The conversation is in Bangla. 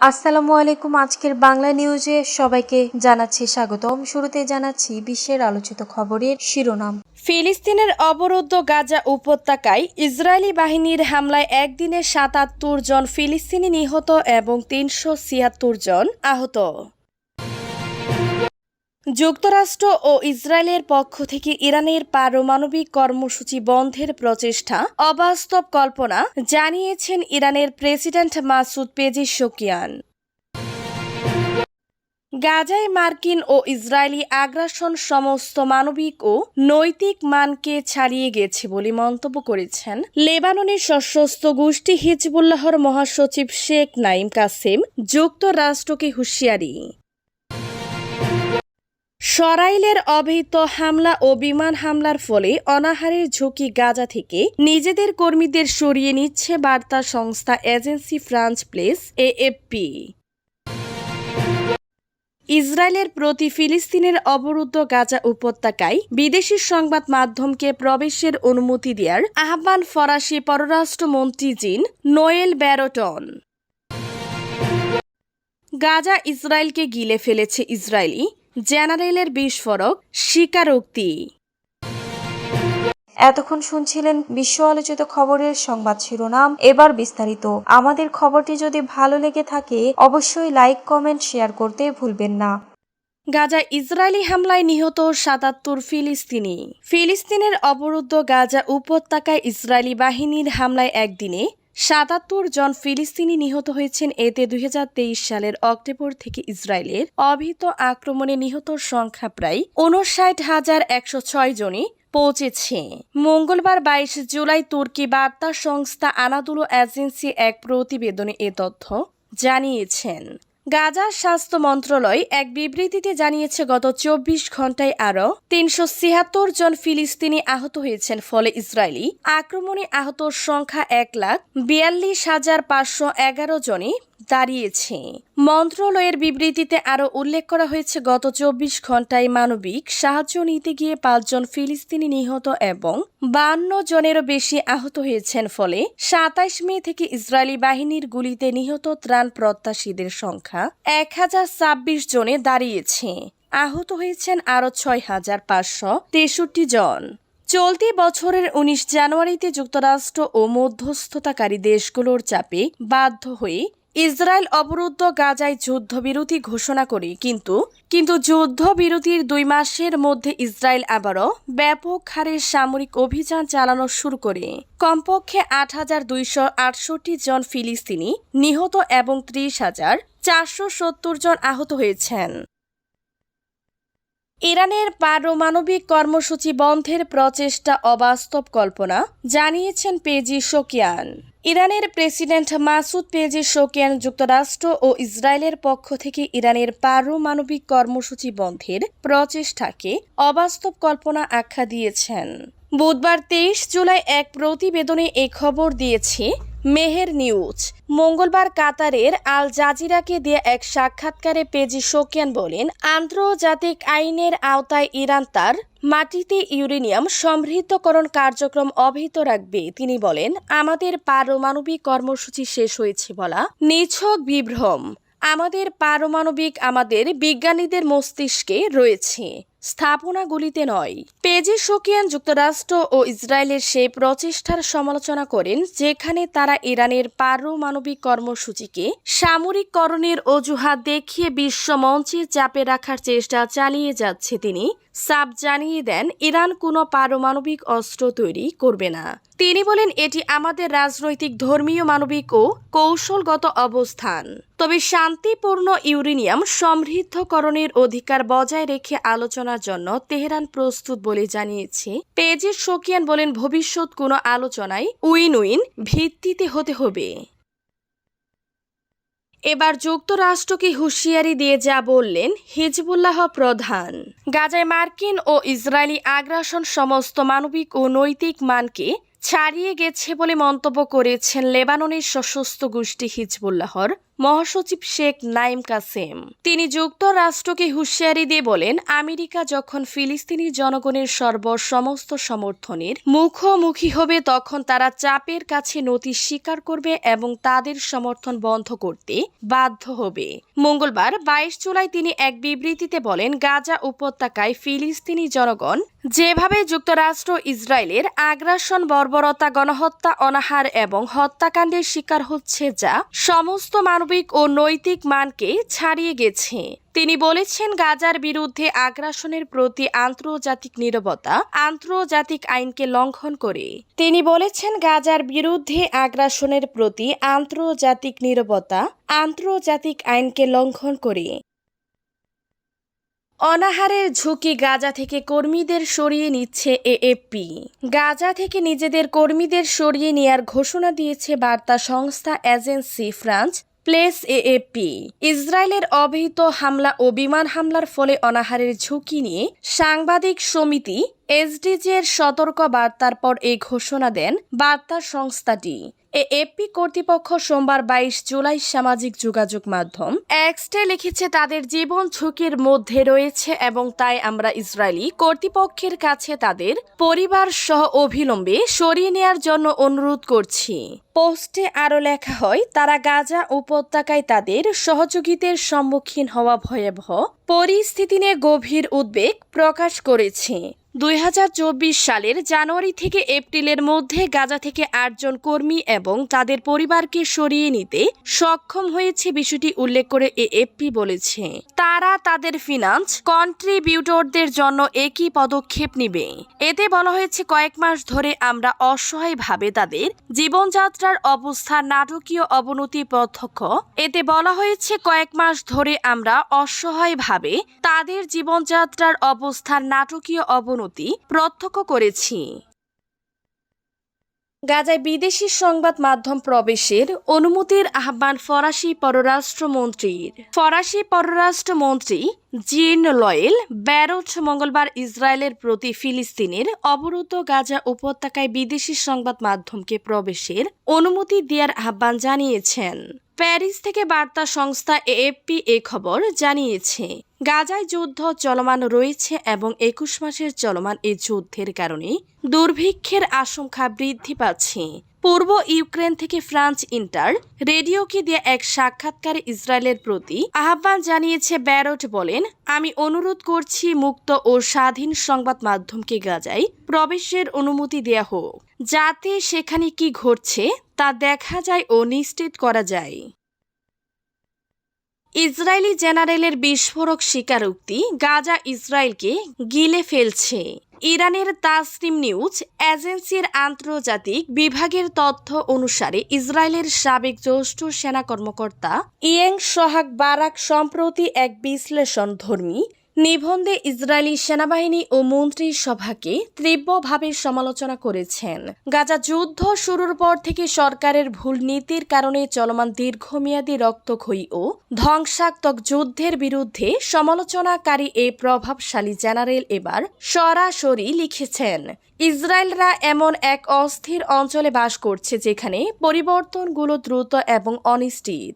আসসালামু আলাইকুম। আজকের বাংলা নিউজে সবাইকে জানাচ্ছি স্বাগতম। শুরুতে জানাচ্ছি বিশ্বের আলোচিত খবরের শিরোনাম। ফিলিস্তিনের অবরুদ্ধ গাজা উপত্যকায় ইসরায়েলি বাহিনীর হামলায় একদিনে সাতাত্তর জন ফিলিস্তিনি নিহত এবং তিনশো ছিয়াত্তর জন আহত। যুক্তরাষ্ট্র ও ইসরায়েলের পক্ষ থেকে ইরানের পারমাণবিক কর্মসূচি বন্ধের প্রচেষ্টা, অবাস্তব কল্পনা জানিয়েছেন ইরানের প্রেসিডেন্ট মাসুদ পেজি পেজিশকিয়ান গাজায় মার্কিন ও ইসরায়েলি আগ্রাসন সমস্ত মানবিক ও নৈতিক মানকে ছাড়িয়ে গেছে বলে মন্তব্য করেছেন লেবাননের সশস্ত্র গোষ্ঠী হিজবুল্লাহর মহাসচিব শেখ নাইম কাসেম, যুক্তরাষ্ট্রকে হুঁশিয়ারি। সরাইলের অবহিত হামলা ও বিমান হামলার ফলে অনাহারের ঝুঁকি গাজা থেকে নিজেদের কর্মীদের সরিয়ে নিচ্ছে বার্তা সংস্থা এজেন্সি ফ্রান্স প্লেস, এএফপি। ইসরায়েলের প্রতি ফিলিস্তিনের অবরুদ্ধ গাজা উপত্যকায় বিদেশি সংবাদ মাধ্যমকে প্রবেশের অনুমতি দেওয়ার আহ্বান ফরাসি পররাষ্ট্রমন্ত্রী জিন নোয়েল ব্যারোটন। গাজা ইসরায়েলকে গিলে ফেলেছে ইসরায়েলি জেনারেলের বিস্ফোরক স্বীকারোক্তি। এতক্ষণ শুনছিলেন বিশ্ব আলোচিত খবরের সংবাদ শিরোনাম। এবার বিস্তারিত। আমাদের খবরটি যদি ভালো লেগে থাকে অবশ্যই লাইক কমেন্ট শেয়ার করতে ভুলবেন না। গাজা ইসরায়েলি হামলায় নিহত সাতাত্তর ফিলিস্তিনি। ফিলিস্তিনের অবরুদ্ধ গাজা উপত্যকায় ইসরায়েলি বাহিনীর হামলায় একদিনে সাতাত্তর জন ফিলিস্তিনি নিহত হয়েছেন এতে দুই হাজার তেইশ সালের অক্টোবর থেকে ইসরায়েলের অভিহিত আক্রমণে নিহতর সংখ্যা প্রায় উনষাট হাজার একশো ছয় জনে পৌঁছেছে। মঙ্গলবার বাইশ জুলাই তুর্কি বার্তা সংস্থা আনাদুলো এজেন্সি এক প্রতিবেদনে এ তথ্য জানিয়েছেন। গাজার স্বাস্থ্য মন্ত্রণালয় এক বিবৃতিতে জানিয়েছে, গত চব্বিশ ঘন্টায় আরও তিনশো ছিয়াত্তর জন ফিলিস্তিনি আহত হয়েছেন। ফলে ইসরায়েলি আক্রমণে আহতর সংখ্যা এক লাখ বিয়াল্লিশ হাজার পাঁচশো এগারো জনে দাঁড়িয়েছে। মন্ত্রণালয়ের বিবৃতিতে আরও উল্লেখ করা হয়েছে, গত চব্বিশ ঘন্টায় মানবিক সাহায্য নিতে গিয়ে পাঁচজন ফিলিস্তিনি নিহত এবং বান্ন জনেরও বেশি আহত হয়েছেন, ফলে সাতাইশ মে থেকে ইসরায়েলি বাহিনীর গুলিতে নিহত ত্রাণ প্রত্যাশীদের সংখ্যা এক হাজার ছাব্বিশ জনে দাঁড়িয়েছে। আহত হয়েছেন আরও ছয় হাজার পাঁচশো তেষট্টি জন। চলতি বছরের উনিশ জানুয়ারিতে যুক্তরাষ্ট্র ও মধ্যস্থতাকারী দেশগুলোর চাপে বাধ্য হয়ে ইসরায়েল অবরুদ্ধ গাজায় যুদ্ধবিরতি ঘোষণা করে, কিন্তু কিন্তু যুদ্ধবিরতির দুই মাসের মধ্যে ইসরায়েল আবারও ব্যাপক হারে সামরিক অভিযান চালানো শুরু করে। কমপক্ষে আট হাজার দুইশো আটষট্টি জন ফিলিস্তিনি নিহত এবং ত্রিশ হাজার চারশো সত্তর জন আহত হয়েছেন। ইরানের পারমাণবিক কর্মসূচি বন্ধের প্রচেষ্টা অবাস্তব কল্পনা, জানিয়েছেন পেজি শোকিয়ান। ইরানের প্রেসিডেন্ট মাসুদ পেজি শোকেন যুক্তরাষ্ট্র ও ইসরায়েলের পক্ষ থেকে ইরানের পারমাণবিক কর্মসূচি বন্ধের প্রচেষ্টাকে অবাস্তব কল্পনা আখ্যা দিয়েছেন। বুধবার তেইশ জুলাই এক প্রতিবেদনে এ খবর দিয়েছে মেহের নিউজ। মঙ্গলবার কাতারের আল জাজিরাকে দিয়ে এক সাক্ষাৎকারে পেজি শোকিয়ান বলেন, আন্তর্জাতিক আইনের আওতায় ইরান তার মাটিতে ইউরেনিয়াম সমৃদ্ধকরণ কার্যক্রম অব্যাহত রাখবে। তিনি বলেন, আমাদের পারমাণবিক কর্মসূচি শেষ হয়েছে বলা নিছক বিভ্রম। আমাদের পারমাণবিক আমাদের বিজ্ঞানীদের মস্তিষ্কে রয়েছে। স্থাপনাগুলিতে নয়। পেজে শোকিয়ান যুক্তরাষ্ট্র ও ইসরায়েলের সেই প্রচেষ্টার সমালোচনা করেন, যেখানে তারা ইরানের পারমাণবিক কর্মসূচিকে সামরিককরণের অজুহাত দেখিয়ে বিশ্ব মঞ্চে চাপে রাখার চেষ্টা চালিয়ে যাচ্ছে তিনি। সাব জানিয়ে দেন, ইরান কোনো পারমাণবিক অস্ত্র তৈরি করবে না। তিনি বলেন, এটি আমাদের রাজনৈতিক, ধর্মীয়, মানবিক ও কৌশলগত অবস্থান। তবে শান্তিপূর্ণ ইউরেনিয়াম সমৃদ্ধকরণের অধিকার বজায় রেখে আলোচনার জন্য তেহরান প্রস্তুত বলে জানিয়েছে। পেজের শোকিয়ান বলেন, ভবিষ্যৎ কোনো আলোচনায় উইন উইন ভিত্তিতে হতে হবে। এবার যুক্তরাষ্ট্রকে হুঁশিয়ারি দিয়ে যা বললেন হিজবুল্লাহ প্রধান। গাজায় মার্কিন ও ইসরায়েলি আগ্রাসন সমস্ত মানবিক ও নৈতিক মানকে ছাড়িয়ে গেছে বলে মন্তব্য করেছেন লেবাননের সশস্ত্র গোষ্ঠী হিজবুল্লাহর মহাসচিব শেখ নাইম কাসেম। তিনি যুক্তরাষ্ট্রকে হুঁশিয়ারি দিয়ে বলেন, আমেরিকা যখন ফিলিস্তিনি জনগণের সর্বসমস্ত সমর্থনের মুখোমুখি হবে, তখন তারা চাপের কাছে নথি স্বীকার করবে এবং তাদের সমর্থন বন্ধ করতে বাধ্য হবে। মঙ্গলবার, বাইশ জুলাই, তিনি এক বিবৃতিতে বলেন, গাজা উপত্যকায় ফিলিস্তিনি জনগণ যেভাবে যুক্তরাষ্ট্র ইসরায়েলের আগ্রাসন, বর্বরতা, গণহত্যা, অনাহার এবং হত্যাকাণ্ডের শিকার হচ্ছে, যা সমস্ত মানবিক ও নৈতিক মানকে ছাড়িয়ে গেছে। তিনি বলেছেন, গাজার বিরুদ্ধে আগ্রাসনের প্রতি আন্তর্জাতিক নিরবতা, আন্তর্জাতিক আইনকে লঙ্ঘন করে। তিনি বলেছেন, গাজার বিরুদ্ধে আগ্রাসনের প্রতি আন্তর্জাতিক নিরবতা, আন্তর্জাতিক আইনকে লঙ্ঘন করে। অনাহারের ঝুঁকি গাজা থেকে কর্মীদের সরিয়ে নিচ্ছে এএপি গাজা থেকে নিজেদের কর্মীদের সরিয়ে নেয়ার ঘোষণা দিয়েছে বার্তা সংস্থা এজেন্সি ফ্রান্স। Place AAP. ইসরায়েলের অবহিত হামলা ও বিমান হামলার ফলে অনাহারের ঝুঁকি নিয়ে সাংবাদিক সমিতি এসডিজি এর সতর্ক বার্তার পর এই ঘোষণা দেন বার্তা সংস্থাটি। এএপি কর্তৃপক্ষ সোমবার বাইশ জুলাই সামাজিক যোগাযোগ মাধ্যম এক্সটে লিখেছে, তাদের জীবন ঝুঁকির মধ্যে রয়েছে এবং তাই আমরা ইসরায়েলি কর্তৃপক্ষের কাছে তাদের পরিবার সহ অবিলম্বে সরিয়ে নেয়ার জন্য অনুরোধ করছি। পোস্টে আরও লেখা হয়, তারা গাজা উপত্যকায় তাদের সহযোগীদের সম্মুখীন হওয়া ভয়াবহ পরিস্থিতি নিয়ে গভীর উদ্বেগ প্রকাশ করেছে। দুই হাজার চব্বিশ সালের জানুয়ারি থেকে এপ্রিলের মধ্যে গাজা থেকে আটজন কর্মী এবং তাদের পরিবারকে সরিয়ে নিতে সক্ষম হয়েছে বিষয়টি উল্লেখ করে এএফপি বলেছে। তারা তাদের ফিনান্স, কন্ট্রিবিউটরদের জন্য একই পদক্ষেপ নিবে। এতে বলা হয়েছে, কয়েক মাস ধরে আমরা অসহায়ভাবে তাদের জীবনযাত্রার অবস্থার নাটকীয় অবনতি প্রত্যক্ষ। এতে বলা হয়েছে, কয়েক মাস ধরে আমরা অসহায়ভাবে তাদের জীবনযাত্রার অবস্থার নাটকীয় অবনতি প্রত্যক্ষ করেছি। গাজায় বিদেশি সংবাদ মাধ্যম প্রবেশের অনুমতির আহ্বান ফরাসি পররাষ্ট্রমন্ত্রীর। ফরাসি পররাষ্ট্রমন্ত্রী জিন লয়েল ব্যারোট মঙ্গলবার ইসরায়েলের প্রতি ফিলিস্তিনের অবরুদ্ধ গাজা উপত্যকায় বিদেশি সংবাদ মাধ্যমকে প্রবেশের অনুমতি দেওয়ার আহ্বান জানিয়েছেন। প্যারিস থেকে বার্তা সংস্থা এএফপি এ খবর জানিয়েছে। গাজায় যুদ্ধ চলমান রয়েছে এবং একুশ মাসের চলমান এই যুদ্ধের কারণে দুর্ভিক্ষের আশঙ্কা বৃদ্ধি পাচ্ছে। পূর্ব ইউক্রেন থেকে ফ্রান্স ইন্টার রেডিওকে দিয়ে এক সাক্ষাৎকারে ইসরায়েলের প্রতি আহ্বান জানিয়েছে ব্যারট বলেন, আমি অনুরোধ করছি মুক্ত ও স্বাধীন সংবাদ মাধ্যমকে গাজায় প্রবেশের অনুমতি দেয়া হোক। যাতে সেখানে কি ঘটছে তা দেখা যায় ও নিশ্চিত করা যায়। ইসরায়েলি জেনারেলের বিস্ফোরক স্বীকারোক্তি গাজা ইসরায়েলকে গিলে ফেলছে। ইরানের তাসরিম নিউজ এজেন্সির আন্তর্জাতিক বিভাগের তথ্য অনুসারে ইসরায়েলের সাবেক জ্যেষ্ঠ সেনা কর্মকর্তা ইয়েং সোহাগ বারাক সম্প্রতি এক বিশ্লেষণ ধর্মী নিবন্ধে ইসরায়েলি সেনাবাহিনী ও মন্ত্রী সভাকে তীব্রভাবে সমালোচনা করেছেন। গাজা যুদ্ধ শুরুর পর থেকে সরকারের ভুল নীতির কারণে চলমান দীর্ঘমেয়াদী রক্তক্ষয়ী ও ধ্বংসাত্মক যুদ্ধের বিরুদ্ধে সমালোচনাকারী এ প্রভাবশালী জেনারেল এবার সরাসরি লিখেছেন, ইসরায়েলরা এমন এক অস্থির অঞ্চলে বাস করছে যেখানে পরিবর্তনগুলো দ্রুত এবং অনিশ্চিত।